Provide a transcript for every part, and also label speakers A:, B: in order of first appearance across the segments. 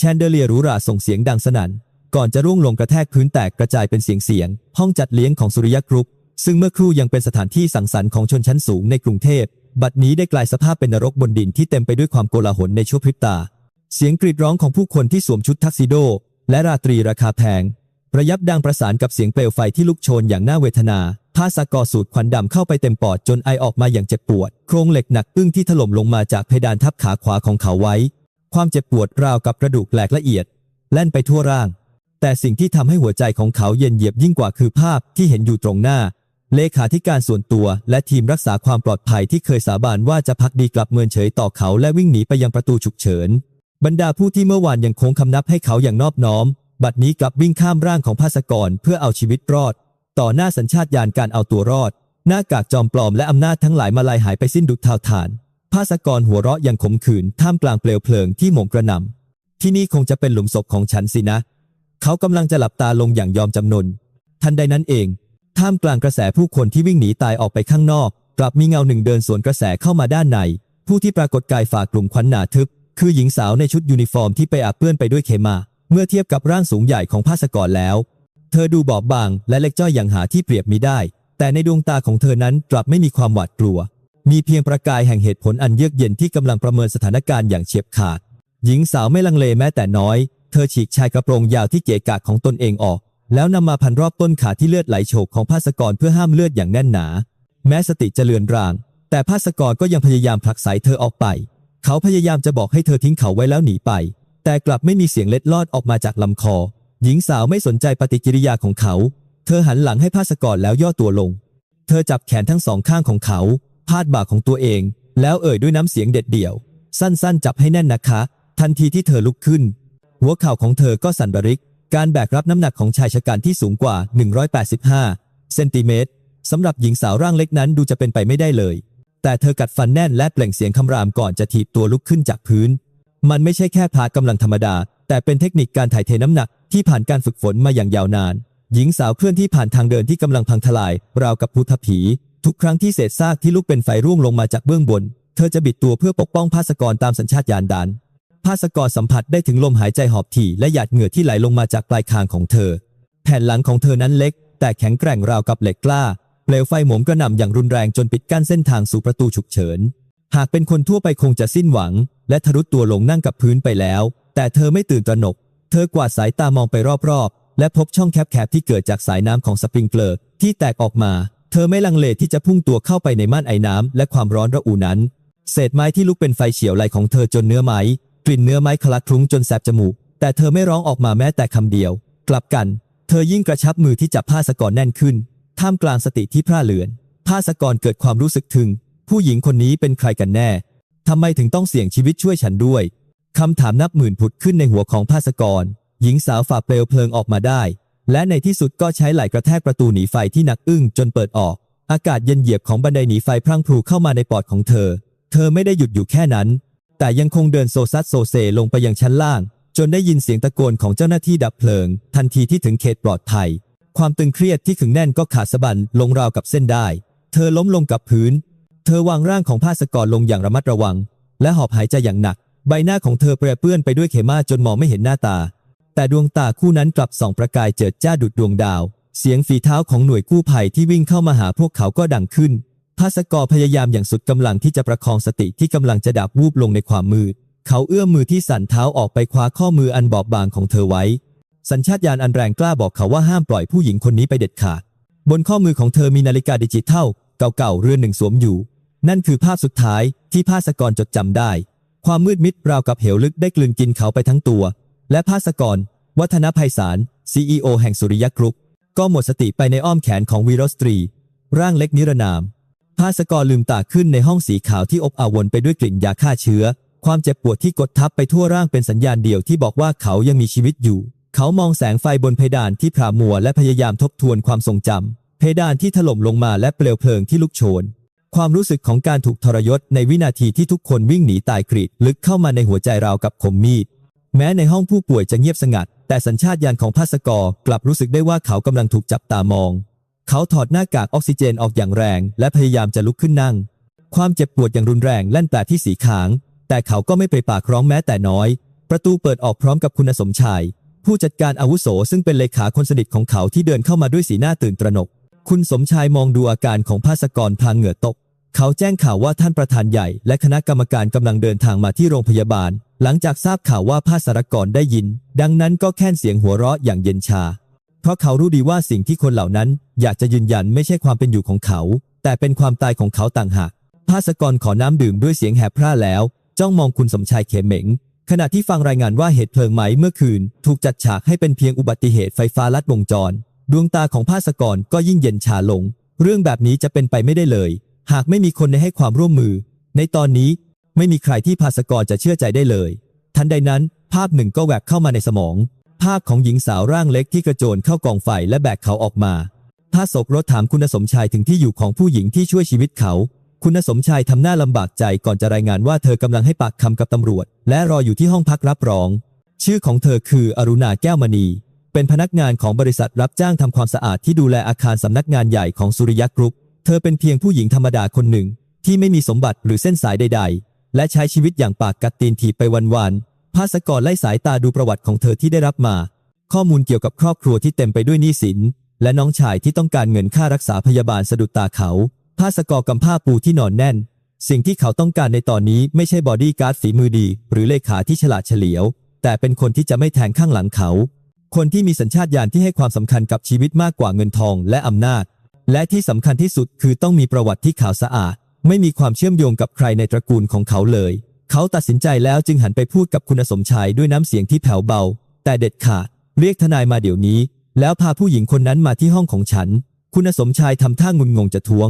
A: แชนเดเลียหรูหราส่งเสียงดังสนั่น ก่อนจะร่วงลงกระแทกพื้นแตกกระจายเป็นเสียงเสียง ห้องจัดเลี้ยงของสุริยะกรุ๊ปซึ่งเมื่อครู่ยังเป็นสถานที่สังสรรค์ของชนชั้นสูงในกรุงเทพ บัดนี้ได้กลายสภาพเป็นนรกบนดินที่เต็มไปด้วยความโกลาหลในชั่วพริบตา เสียงกรีดร้องของผู้คนที่สวมชุดทักซิโด และราตรีราคาแพง ระยับดังประสานกับเสียงเปลวไฟที่ลุกโชนอย่างน่าเวทนา ผ้าสากอสูดควันดำเข้าไปเต็มปอดจนไอออกมาอย่างเจ็บปวด โครงเหล็กหนักอึ้งที่ถล่มลงมาจากเพดานทับขาขวาของเขาไว้ ความเจ็บปวดราวกับกระดูกแหลกละเอียด แล่นไปทั่วร่าง แต่สิ่งที่ทำให้หัวใจของเขาเย็นเยียบยิ่งกว่าคือภาพที่เห็นอยู่ตรงหน้า เลขาธิการส่วนตัวและทีมรักษาความปลอดภัยที่เคยสาบานว่าจะพักดีกลับเมินเฉยต่อเขาและวิ่งหนีไปยังประตูฉุกเฉิน บรรดาผู้ที่เมื่อวานยังคงคำนับให้เขาอย่างนอบน้อม บัดนี้กลับวิ่งข้ามร่างของภาสกรเพื่อเอาชีวิตรอด ต่อหน้าสัญชาตญาณการเอาตัวรอด หน้ากากจอมปลอมและอำนาจทั้งหลายมาลายหายไปสิ้นดุจเท่าฐาน ภาสกรหัวเราะอย่างขมขื่นท่ามกลางเปลวเพลิงที่หมงกระหน่ำที่นี่คงจะเป็นหลุมศพของฉันสินะ เขากำลังจะหลับตาลงอย่างยอมจำนน ทันใดนั้นเอง ท่ามกลางกระแสผู้คนที่วิ่งหนีตายออกไปข้างนอก กลับมีเงาหนึ่งเดินสวนกระแสเข้ามาด้านใน ผู้ที่ปรากฏกายฝ่ากลุ่มควันหนาทึบ คือหญิงสาวในชุดยูนิฟอร์มที่ไปอาบเปื้อนไปด้วยเคมา เมื่อเทียบกับร่างสูงใหญ่ของภาสกรแล้ว เธอดูบอบบาง และเล็กจ้อยอย่างหาที่เปรียบมิได้ แต่ในดวงตาของเธอนั้นกลับไม่มีความหวาดกลัว มีเพียงประกายแห่งเหตุผลอันเยือกเย็นที่กำลังประเมินสถานการณ์อย่างเฉียบขาด หญิงสาวไม่ลังเลแม้แต่น้อย เธอฉีกชายกระโปรงยาวที่เก๋กะของตนเองออก แล้วนำมาพันรอบต้นขาที่เลือดไหลโชกของภาสกรเพื่อห้ามเลือดอย่างแน่นหนา แม้สติจะเลือนราง แต่ภาสกรก็ยังพยายามผลักไสเธอออกไป เขาพยายามจะบอกให้เธอทิ้งเขาไว้แล้วหนีไป แต่กลับไม่มีเสียงเล็ดลอดออกมาจากลำคอ หญิงสาวไม่สนใจปฏิกิริยาของเขา เธอหันหลังให้ภาสกรแล้วย่อตัวลง เธอจับแขนทั้งสองข้างของเขา พาดบ่าของตัวเอง แล้วเอ่ยด้วยน้ำเสียงเด็ดเดี่ยว สั้นๆ จับให้แน่นนะคะ ทันทีที่เธอลุกขึ้น หัวเข่าของเธอก็สั่นระริก การแบกรับน้ำหนักของชายชะกันที่สูงกว่า 185 เซนติเมตรสำหรับหญิงสาวร่างเล็กนั้นดูจะเป็นไปไม่ได้เลย แต่เธอกัดฟันแน่นและเปล่งเสียงคำรามก่อนจะถีบตัวลุกขึ้นจากพื้น มันไม่ใช่แค่พละกำลังธรรมดา แต่เป็นเทคนิคการถ่ายเทน้ำหนักที่ผ่านการฝึกฝนมาอย่างยาวนาน หญิงสาวเคลื่อนที่ผ่านทางเดินที่กำลังพังทลาย ราวกับพุทธผี ทุกครั้งที่เศษซากที่ลุกเป็นไฟร่วงลงมาจากเบื้องบน เธอจะบิดตัวเพื่อปกป้องภาสกรตามสัญชาตญาณดันภาสกรสัมผัสได้ถึงลมหายใจหอบถี่และหยาดเหงื่อที่ไหลลงมาจากปลายคางของเธอ แผ่นหลังของเธอนั้นเล็ก แต่แข็งแกร่งราวกับเหล็กกล้าเปลวไฟหมมกระหน่ำอย่างรุนแรงจนปิดกั้นเส้นทางสู่ประตูฉุกเฉิน หากเป็นคนทั่วไปคงจะสิ้นหวัง และทะรุดตัวลงนั่งกับพื้นไปแล้ว แต่เธอไม่ตื่นตระหนก เธอกวาดสายตามองไปรอบๆ และพบช่องแคบๆที่เกิดจากสายน้ำของสปริงเกลอร์ที่แตกออกมา เธอไม่ลังเลที่จะพุ่งตัวเข้าไปในม่านไอ้น้ำและความร้อนระอุนั้น เศษไม้ที่ลุกเป็นไฟเฉียวไหลของเธอจนเนื้อไม้กลิ่นเนื้อไม้คลักคลุ้งจนแสบจมูก แต่เธอไม่ร้องออกมาแม้แต่คำเดียว กลับกัน เธอยิ่งกระชับมือที่จับผ้าสกอรแน่นขึ้น ท่ามกลางสติที่พร่าเลือน ผ้าสกอรเกิดความรู้สึกถึง ผู้หญิงคนนี้เป็นใครกันแน่ทำไมถึงต้องเสี่ยงชีวิตช่วยฉันด้วยคำถามนับหมื่นผุดขึ้นในหัวของภาสกร หญิงสาวฝ่าเปลวเพลิงออกมาได้ และในที่สุดก็ใช้ไหล่กระแทกประตูหนีไฟที่หนักอึ้งจนเปิดออก อากาศเย็นเหยียบของบันไดหนีไฟพรั่งพรูเข้ามาในปอดของเธอ เธอไม่ได้หยุดอยู่แค่นั้น แต่ยังคงเดินโซซัดโซเซลงไปยังชั้นล่าง จนได้ยินเสียงตะโกนของเจ้าหน้าที่ดับเพลิง ทันทีที่ถึงเขตปลอดภัย ความตึงเครียดที่ขึงแน่นก็ขาดสะบันลงราวกับเส้นได้ เธอล้มลงกับพื้น เธอวางร่างของภาสกรลงอย่างระมัดระวัง และหอบหายใจอย่างหนัก ใบหน้าของเธอเปรเปื้อนไปด้วยเขม่าจนมองไม่เห็นหน้าตา แต่ดวงตาคู่นั้นกลับส่องประกายเจิดจ้าดุดดวงดาว เสียงฝีเท้าของหน่วยกู้ภัยที่วิ่งเข้ามาหาพวกเขาก็ดังขึ้นภาสกรพยายามอย่างสุดกำลังที่จะประคองสติที่กำลังจะดับวูบลงในความมืด เขาเอื้อมมือที่สั่นเท้าออกไปคว้าข้อมืออันบอบบางของเธอไว้ สัญชาตญาณอันแรงกล้าบอกเขาว่าห้ามปล่อยผู้หญิงคนนี้ไปเด็ดขาด บนข้อมือของเธอมีนาฬิกาดิจิทัลเก่าๆเรือนหนึ่งสวมอยู่ นั่นคือภาพสุดท้ายที่ภาสกรจดจำได้ ความมืดมิดราวกับเหวลึกได้กลืนกินเขาไปทั้งตัว และภาสกร วัฒนภัยสาร CEO แห่งสุริยกรุ๊ปก็หมดสติไปในอ้อมแขนของวีรสตรี ร่างเล็กนิรนาม ภาสกรลืมตาขึ้นในห้องสีขาวที่อบอาวรไปด้วยกลิ่นยาฆ่าเชื้อ ความเจ็บปวดที่กดทับไปทั่วร่างเป็นสัญญาณเดียวที่บอกว่าเขายังมีชีวิตอยู่ เขามองแสงไฟบนเพดานที่พรามัวและพยายามทบทวนความทรงจำเพดานที่ถล่มลงมาและเปลวเพลิงที่ลุกโชนความรู้สึกของการถูกทรยศในวินาทีที่ทุกคนวิ่งหนีตายกรีดลึกเข้ามาในหัวใจราวกับคมมีด แม้ในห้องผู้ป่วยจะเงียบสงัด แต่สัญชาตญาณของภาสกรกลับรู้สึกได้ว่าเขากำลังถูกจับตามอง เขาถอดหน้ากากออกซิเจนออกอย่างแรง และพยายามจะลุกขึ้นนั่ง ความเจ็บปวดอย่างรุนแรงแล่นแปลที่สีขาง แต่เขาก็ไม่ไปปากร้องแม้แต่น้อย ประตูเปิดออกพร้อมกับคุณสมชาย ผู้จัดการอาวุโสซึ่งเป็นเลขาคนสนิทของเขาที่เดินเข้ามาด้วยสีหน้าตื่นตระหนก คุณสมชายมองดูอาการของภาสกรพางเหงื่อตก เขาแจ้งข่าวว่าท่านประธานใหญ่ และคณะกรรมการกำลังเดินทางมาที่โรงพยาบาล หลังจากทราบข่าวว่าภาสารกรได้ยิน ดังนั้นก็แค่นเสียงหัวเราะอย่างเย็นชา เพราะเขารู้ดีว่าสิ่งที่คนเหล่านั้นอยากจะยืนยันไม่ใช่ความเป็นอยู่ของเขา แต่เป็นความตายของเขาต่างหากภาสกรขอน้ำดื่มด้วยเสียงแหบพร่าแล้ว จ้องมองคุณสมชายเขมเหม็งขณะที่ฟังรายงานว่าเหตุเพลิงไหม้เมื่อคืน ถูกจัดฉากให้เป็นเพียงอุบัติเหตุไฟฟ้าลัดวงจร ดวงตาของภาสกรก็ยิ่งเย็นชาลง เรื่องแบบนี้จะเป็นไปไม่ได้เลย หากไม่มีคนในให้ความร่วมมือ ในตอนนี้ไม่มีใครที่ภาสกรจะเชื่อใจได้เลย ทันใดนั้น ภาพหนึ่งก็แวบเข้ามาในสมอง ภาพของหญิงสาวร่างเล็กที่กระโจนเข้ากองไฟและแบกเขาออกมาถ้าศกรถถามคุณสมชายถึงที่อยู่ของผู้หญิงที่ช่วยชีวิตเขา คุณสมชายทำหน้าลำบากใจก่อนจะรายงานว่าเธอกำลังให้ปากคำกับตำรวจ และรออยู่ที่ห้องพักรับรอง ชื่อของเธอคืออรุณาแก้วมณี เป็นพนักงานของบริษัทรับจ้างทำความสะอาดที่ดูแลอาคารสำนักงานใหญ่ของสุริยะกรุ๊ป เธอเป็นเพียงผู้หญิงธรรมดาคนหนึ่ง ที่ไม่มีสมบัติหรือเส้นสายใด ๆ และใช้ชีวิตอย่างปากกัดตีนถีบไปวันๆภาสกรไล่สายตาดูประวัติของเธอที่ได้รับมา ข้อมูลเกี่ยวกับครอบครัวที่เต็มไปด้วยหนี้สิน และน้องชายที่ต้องการเงินค่ารักษาพยาบาลสะดุดตาเขาภาสกรกำผ้าปูที่นอนแน่น สิ่งที่เขาต้องการในตอนนี้ไม่ใช่บอดี้การ์ดฝีมือดี หรือเลขาที่ฉลาดเฉลียว แต่เป็นคนที่จะไม่แทงข้างหลังเขา คนที่มีสัญชาตญาณที่ให้ความสำคัญกับชีวิตมากกว่าเงินทองและอำนาจ และที่สำคัญที่สุดคือต้องมีประวัติที่ขาวสะอาด ไม่มีความเชื่อมโยงกับใครในตระกูลของเขาเลย เขาตัดสินใจแล้วจึงหันไปพูดกับคุณสมชายด้วยน้ำเสียงที่แผ่วเบา แต่เด็ดขาด เรียกทนายมาเดี๋ยวนี้ แล้วพาผู้หญิงคนนั้นมาที่ห้องของฉัน คุณสมชายทำท่างุนงงจะท้วง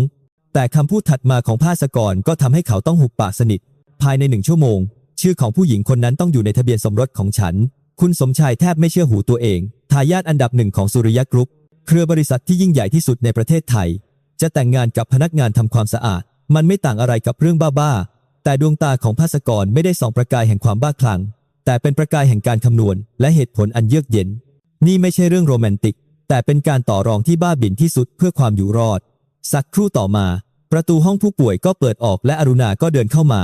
A: แต่คำพูดถัดมาของภาสกรก็ทำให้เขาต้องหุบปากสนิท ภายในหนึ่งชั่วโมง ชื่อของผู้หญิงคนนั้นต้องอยู่ในทะเบียนสมรสของฉัน คุณสมชายแทบไม่เชื่อหูตัวเอง ทายาทอันดับหนึ่งของสุริยะกรุ๊ป เครือบริษัทที่ยิ่งใหญ่ที่สุดในประเทศไทย จะแต่งงานกับพนักงานทำความสะอาด มันไม่ต่างอะไรกับเรื่องบ้าๆ แต่ดวงตาของภาสกรไม่ได้ส่องประกายแห่งความบ้าคลั่ง แต่เป็นประกายแห่งการคำนวณ และเหตุผลอันเยือกเย็น นี่ไม่ใช่เรื่องโรแมนติก แต่เป็นการต่อรองที่บ้าบิ่นที่สุดเพื่อความอยู่รอด สักครู่ต่อมา ประตูห้องผู้ป่วยก็เปิดออกและอรุณาก็เดินเข้ามา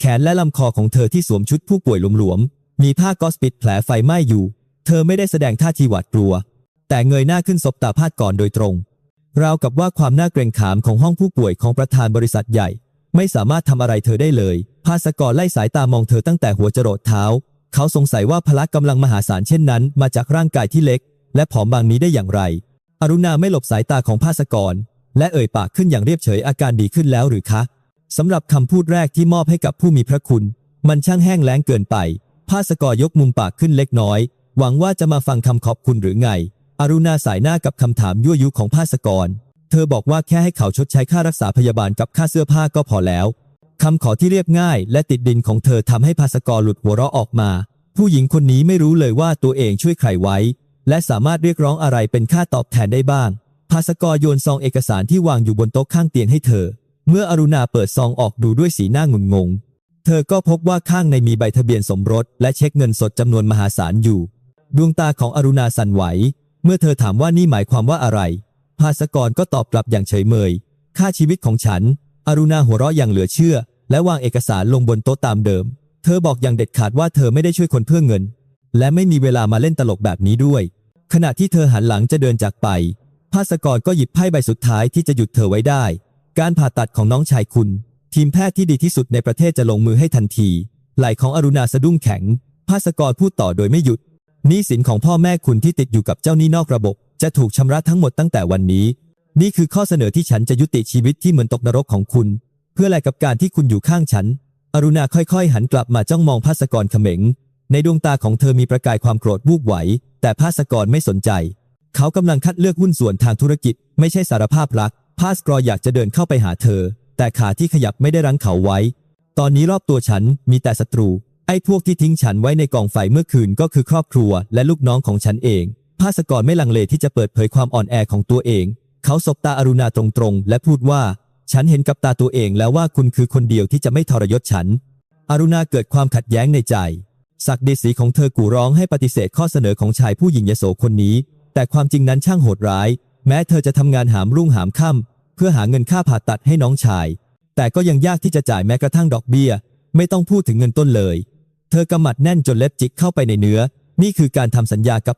A: แขนและลำคอของเธอที่สวมชุดผู้ป่วยหลวมๆ มีผ้าก๊อสปิดแผลไฟไหม้อยู่ เธอไม่ได้แสดงท่าทีหวาดกลัว แต่เงยหน้าขึ้นสบตาพาดก่อนโดยตรง ราวกับว่าความน่าเกรงขามของห้องผู้ป่วยของประธานบริษัทใหญ่ ไม่สามารถทำอะไรเธอได้เลย ภาสกรไล่สายตามองเธอตั้งแต่หัวจรดเท้า เขาสงสัยว่าพละกำลังมหาศาลเช่นนั้น มาจากร่างกายที่เล็ก และผอมบางนี้ได้อย่างไร อรุณาไม่หลบสายตาของภาสกร และเอ่ยปากขึ้นอย่างเรียบเฉยอาการดีขึ้นแล้วหรือคะสำหรับคำพูดแรกที่มอบให้กับผู้มีพระคุณ มันช่างแห้งแล้งเกินไปภาสกรยกมุมปากขึ้นเล็กน้อย หวังว่าจะมาฟังคำขอบคุณหรือไง อรุณาสายหน้ากับคำถามยั่วยุของภาสกร เธอบอกว่าแค่ให้เขาชดใช้ค่ารักษาพยาบาลกับค่าเสื้อผ้าก็พอแล้วคำขอที่เรียบง่ายและติดดินของเธอทำให้ภาสกรหลุดหัวเราะออกมา ผู้หญิงคนนี้ไม่รู้เลยว่าตัวเองช่วยใครไว้ และสามารถเรียกร้องอะไรเป็นค่าตอบแทนได้บ้าง ภาสกรโยนซองเอกสารที่วางอยู่บนโต๊ะข้างเตียงให้เธอ เมื่ออรุณาเปิดซองออกดูด้วยสีหน้างุนงง เธอก็พบว่าข้างในมีใบทะเบียนสมรส และเช็คเงินสดจำนวนมหาศาลอยู่ ดวงตาของอรุณาสั่นไหว เมื่อเธอถามว่านี่หมายความว่าอะไร ภาสกรก็ตอบกลับอย่างเฉยเมย ค่าชีวิตของฉัน อรุณาหัวเราะอย่างเหลือเชื่อ และวางเอกสารลงบนโต๊ะตามเดิม เธอบอกอย่างเด็ดขาดว่าเธอไม่ได้ช่วยคนเพื่อเงิน และไม่มีเวลามาเล่นตลกแบบนี้ด้วย ขณะที่เธอหันหลังจะเดินจากไป ภาสกรก็หยิบไพ่ใบสุดท้ายที่จะหยุดเธอไว้ได้ การผ่าตัดของน้องชายคุณ ทีมแพทย์ที่ดีที่สุดในประเทศจะลงมือให้ทันที ไหล่ของอรุณาสะดุ้งแข็ง ภาสกรพูดต่อโดยไม่หยุด หนี้สินของพ่อแม่คุณที่ติดอยู่กับเจ้าหนี้นอกระบบ จะถูกชำระทั้งหมดตั้งแต่วันนี้ นี่คือข้อเสนอที่ฉันจะยุติชีวิตที่เหมือนตกนรกของคุณ เพื่อแลกกับการที่คุณอยู่ข้างฉัน อรุณาค่อยๆ หันกลับมาจ้องมองภาสกรเขม็ง ในดวงตาของเธอมีประกายความโกรธวูบไหว แต่ภาสกรไม่สนใจ เขากำลังคัดเลือกหุ้นส่วนทางธุรกิจ ไม่ใช่สารภาพรัก ภาสกรอยากจะเดินเข้าไปหาเธอ แต่ขาที่ขยับไม่ได้รั้งเขาไว้ ตอนนี้รอบตัวฉันมีแต่ศัตรู ไอ้พวกที่ทิ้งฉันไว้ในกองไฟเมื่อคืนก็คือครอบครัวและลูกน้องของฉันเอง ภาสกรไม่ลังเลที่จะเปิดเผยความอ่อนแอของตัวเอง เขาสบตาอรุณาตรงๆ และพูดว่า ฉันเห็นกับตาตัวเองแล้วว่าคุณคือคนเดียวที่จะไม่ทรยศฉัน อรุณาเกิดความขัดแย้งในใจ ศักดิศรีของเธอกู่ร้องให้ปฏิเสธข้อเสนอของชายผู้หญิงยโสคนนี้ แต่ความจริงนั้นช่างโหดร้าย แม้เธอจะทำงานหามรุ่งหามค่ำเพื่อหาเงินค่าผ่าตัดให้น้องชาย แต่ก็ยังยากที่จะจ่ายแม้กระทั่งดอกเบี้ย ไม่ต้องพูดถึงเงินต้นเลย เธอกำหมัดแน่นจนเล็บจิกเข้าไปในเนื้อ นี่คือการทำสัญญากับ